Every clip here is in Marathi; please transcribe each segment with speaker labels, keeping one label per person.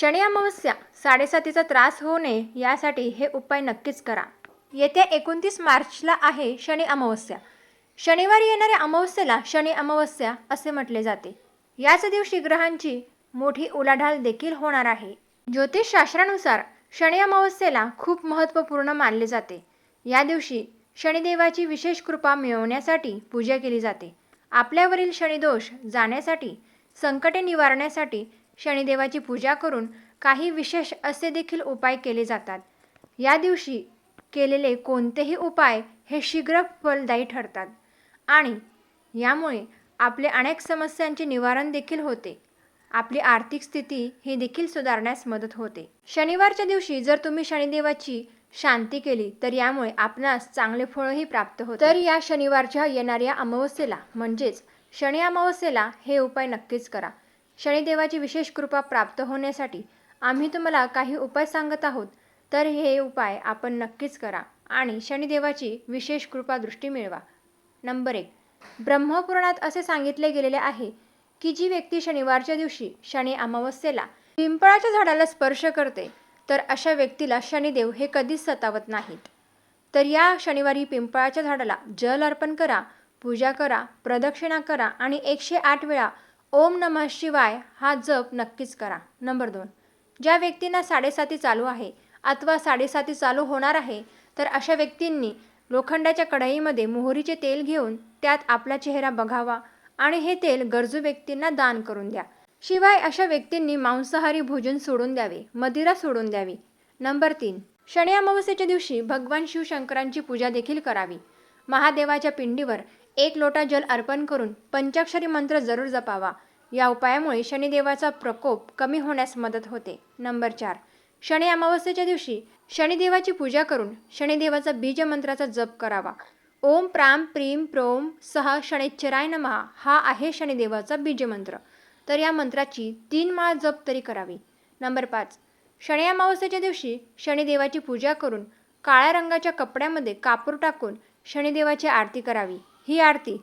Speaker 1: शनी अमावस्या साडेसातीचा त्रास होऊ नये यासाठी हे उपाय नक्कीच करा. येत्या एकोणतीस मार्चला आहे शनी अमावस्या. शनिवारी येणाऱ्या अमावस्येला शनी अमावस्या असे म्हटले जाते. याच दिवशी ग्रहांची मोठी उलाढाल देखील होणार आहे. ज्योतिषशास्त्रानुसार शनी अमावस्येला खूप महत्त्वपूर्ण मानले जाते. या दिवशी शनिदेवाची विशेष कृपा मिळवण्यासाठी पूजा केली जाते. आपल्यावरील शनिदोष जाण्यासाठी संकटे निवारण्यासाठी शनिदेवाची पूजा करून काही विशेष असे देखील उपाय केले जातात. या दिवशी केलेले कोणतेही उपाय हे शीघ्र फलदायी ठरतात. आणि यामुळे आपले अनेक समस्यांचे निवारण देखील होते. आपली आर्थिक स्थिती ही देखील सुधारण्यास मदत होते. शनिवारच्या दिवशी जर तुम्ही शनिदेवाची शांती केली तर यामुळे आपणास चांगले फळही प्राप्त होते. तर या शनिवारच्या येणाऱ्या अमावस्येला म्हणजेच शनी अमावस्येला हे उपाय नक्कीच करा. शनिदेवाची विशेष कृपा प्राप्त होण्यासाठी आम्ही तुम्हाला काही उपाय सांगत आहोत तर हे उपाय आपण नक्कीच करा आणि शनिदेवाची विशेष कृपा दृष्टी मिळवा. नंबर एक. ब्रह्मपुराणात असे सांगितले गेलेले आहे की जी व्यक्ती शनिवारच्या दिवशी शनी अमावस्येला पिंपळाच्या झाडाला स्पर्श करते तर अशा व्यक्तीला शनिदेव हे कधीच सतावत नाहीत. तर या शनिवारी पिंपळाच्या झाडाला जल अर्पण करा पूजा करा प्रदक्षिणा करा आणि एकशे आठ वेळा ओम नमः शिवाय हा जप नक्कीच करा. नंबर दोन. ज्या व्यक्तींना साडेसाती चालू आहे अथवा साडेसाती चालू होणार आहे तर अशा व्यक्तींनी लोखंडाच्या कढईमध्ये मोहरीचे तेल घेऊन त्यात आपला चेहरा बघावा आणि हे तेल गरजू व्यक्तींना दान करून द्या. शिवाय अशा व्यक्तींनी मांसाहारी भोजन सोडून द्यावे मदिरा सोडून द्यावी. नंबर तीन. शनी अमावस्येच्या दिवशी भगवान शिवशंकरांची पूजा देखील करावी. महादेवाच्या पिंडीवर एक लोटा जल अर्पण करून पंचाक्षरी मंत्र जरूर जपावा. या उपायामुळे शनिदेवाचा प्रकोप कमी होण्यास मदत होते. नंबर चार. शनी अमावस्येच्या दिवशी शनिदेवाची पूजा करून शनिदेवाचा बीज मंत्राचा जप करावा. ओम प्राम प्रीम प्रोम सह शनिच्चराय नमहा हा आहे शनिदेवाचा बीजमंत्र. तर या मंत्राची तीन माळ जप तरी करावी. नंबर पाच. शनी अमावस्येच्या दिवशी शनिदेवाची पूजा करून काळ्या रंगाच्या कपड्यामध्ये कापूर टाकून शनिदेवाची आरती करावी. ही आरती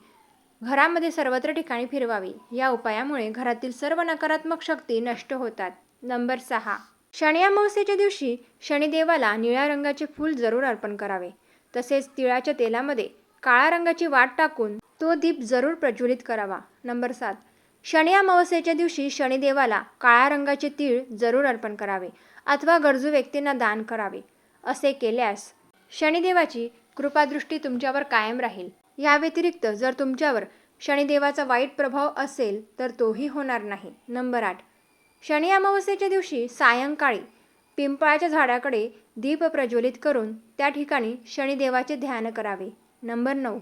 Speaker 1: घरामध्ये सर्वत्र ठिकाणी फिरवावी. या उपायामुळे घरातील सर्व नकारात्मक शक्ती नष्ट होतात. नंबर सहा. शनी अमावस्येच्या दिवशी शनिदेवाला निळ्या रंगाचे फूल जरूर अर्पण करावे. तसेच तिळाच्या तेलामध्ये काळ्या रंगाची वाट टाकून तो दीप जरूर प्रज्वलित करावा. नंबर सात. शनी अमावस्येच्या दिवशी शनिदेवाला काळ्या रंगाचे तीळ जरूर अर्पण करावे अथवा गरजू व्यक्तींना दान करावे. असे केल्यास शनिदेवाची कृपादृष्टी तुमच्यावर कायम राहील. या व्यतिरिक्त जर तुमच्यावर शनिदेवाचा वाईट प्रभाव असेल तर तोही होणार नाही. नंबर आठ. शनी अमावस्येच्या दिवशी सायंकाळी पिंपळाच्या झाडाकडे दीप प्रज्वलित करून त्या ठिकाणी शनिदेवाचे ध्यान करावे. नंबर नऊ.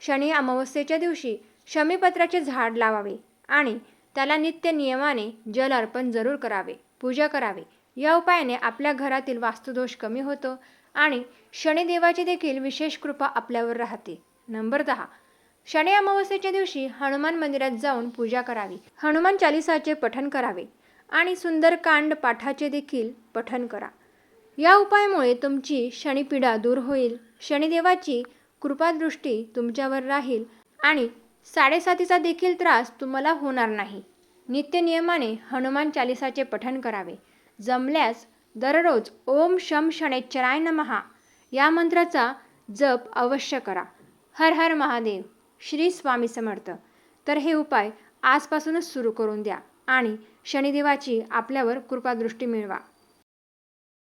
Speaker 1: शनी अमावस्येच्या दिवशी शमीपत्राचे झाड लावावे आणि त्याला नित्य नियमाने जल अर्पण जरूर करावे पूजा करावे. या उपायाने आपल्या घरातील वास्तुदोष कमी होतो आणि शनिदेवाची देखील विशेष कृपा आपल्यावर राहते. नंबर दहा. शनी अमावस्येच्या दिवशी हनुमान मंदिरात जाऊन पूजा करावी. हनुमान चालिसाचे पठण करावे आणि सुंदरकांड पाठाचे देखील पठण करा. या उपायामुळे तुमची शनिपीडा दूर होईल. शनिदेवाची कृपादृष्टी तुमच्यावर राहील आणि साडेसातीचा देखील त्रास तुम्हाला होणार नाही. नित्य नियमाने हनुमान चालिसाचे पठण करावे. जमल्यास दररोज ओम शम शणेच्छराय नमहा. या मंत्राचा जप अवश्य करा. हर हर महादेव श्री स्वामी समर्थ. तर हे उपाय आजपासूनच सुरू करून द्या आणि शनिदेवाची आपल्यावर कृपादृष्टी मिळवा.